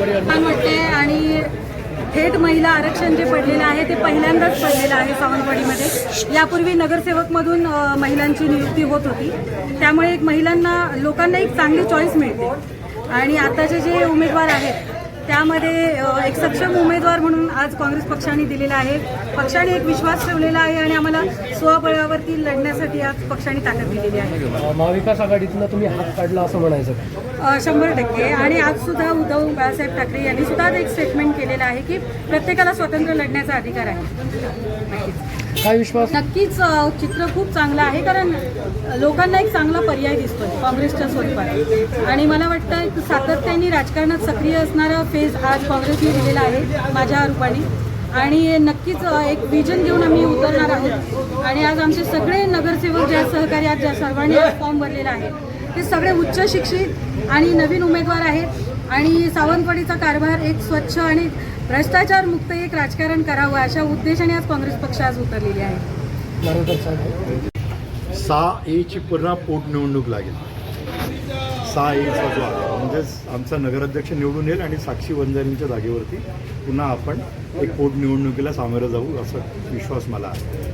छान वाटते आणि थेट महिला आरक्षण जे पडलेलं आहे ते पहिल्यांदाच पडलेलं आहे सावंतवाडीमध्ये. यापूर्वी नगरसेवकमधून महिलांची नियुक्ती होत होती. त्यामुळे एक महिलांना लोकांना एक चांगली चॉईस मिळते. आणि आताचे जे उमेदवार आहेत त्यामध्ये एक सक्षम उमेदवार म्हणून आज काँग्रेस पक्षाने दिलेला आहे. पक्षाने एक विश्वास ठेवलेला आहे आणि आम्हाला स्वबळावरती लढण्यासाठी आज पक्षाने ताकद दिलेली आहे. महाविकास आघाडीतनं तुम्ही हात काढला असं म्हणायचं शंभर टक्के. आणि आज सुद्धा उद्धव बाळासाहेब ठाकरे यांनी सुद्धा एक स्टेटमेंट केलेलं आहे की प्रत्येकाला स्वतंत्र लढण्याचा अधिकार आहे. काय विश्वास? नक्कीच चित्र खूप चांगलं आहे कारण लोकांना एक चांगला पर्याय दिसतोय काँग्रेसच्या स्वरूपात. आणि मला वाटतं सातत्याने राजकारणात सक्रिय असणारा फेज आज काँग्रेसने दिलेला आहे माझ्या रूपाने आणि नक्कीच एक विजन घेऊन आम्ही उतरणार आहोत. आणि आज आमचे सगळे नगरसेवक ज्या सहकारी आहेत ज्या सर्वांनी आज फॉर्म भरलेला आहे ते सगळे उच्च शिक्षित आणि नवीन उमेदवार आहेत. आणि सावंतवाडीचा कारभार एक स्वच्छ आणि भ्रष्टाचार मुक्त एक राजकारण करावं अशा उद्देशाने आज काँग्रेस पक्ष आज उतरलेली आहे. सहा एची पुन्हा पोटनिवडणूक लागेल. सहा एचा जो आहे म्हणजेच आमचा नगराध्यक्ष निवडून येईल आणि साक्षी वंजारींच्या जागेवरती पुन्हा आपण एक पोटनिवडणुकीला सामोरं जाऊ असा विश्वास मला आहे.